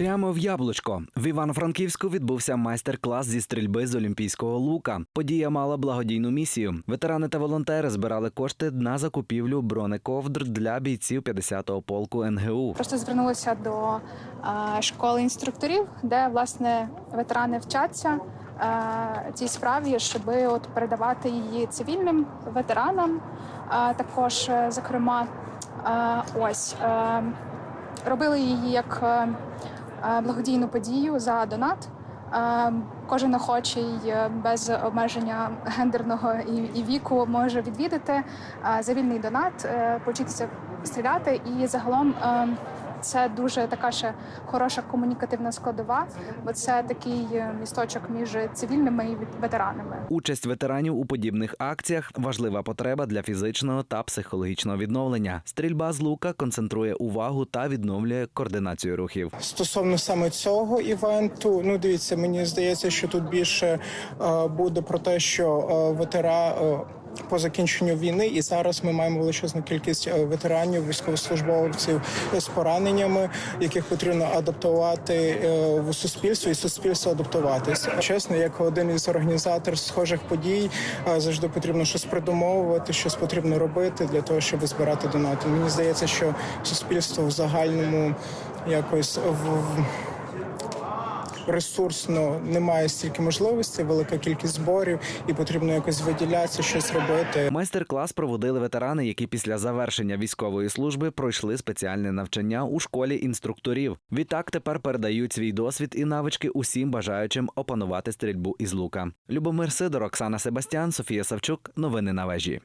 Прямо в яблучко в Івано-Франківську відбувся майстер-клас зі стрільби з олімпійського лука. Подія мала благодійну місію. Ветерани та волонтери збирали кошти на закупівлю бронековдр для бійців 50-го полку НГУ. Просто звернулися до школи інструкторів, де власне ветерани вчаться цій справі, щоб от передавати її цивільним ветеранам. Також, е, зокрема, ось е, робили її як е, благодійну подію за донат. Е, Кожен охочий е, без обмеження гендерного і, віку може відвідати е, за вільний донат, почитися стріляти. І загалом е, це дуже така ще хороша комунікативна складова, бо це такий е, місточок між цивільними і ветеранами. Участь ветеранів у подібних акціях важлива потреба для фізичного та психологічного відновлення. Стрільба з лука концентрує увагу та відновлює координацію рухів. Стосовно саме цього івенту, ну дивіться, мені здається, що тут більше е, буде про те, що е, ветера. По закінченню війни, і зараз ми маємо величезну кількість е, ветеранів, військовослужбовців з пораненнями, яких потрібно адаптувати е, в суспільство, і суспільство адаптуватися. Чесно, як один із організаторів схожих подій, е, завжди потрібно щось придумовувати, щось потрібно робити для того, щоб збирати донати. Мені здається, що суспільство в загальному якось в- Ресурсно немає стільки можливостей, велика кількість зборів, і потрібно якось виділятися, щось робити. Майстер-клас проводили ветерани, які після завершення військової служби пройшли спеціальне навчання у школі інструкторів. Відтак тепер передають свій досвід і навички усім бажаючим опанувати стрільбу із лука. Любомир Сидор, Оксана Себастьян, Софія Савчук. Новини на вежі.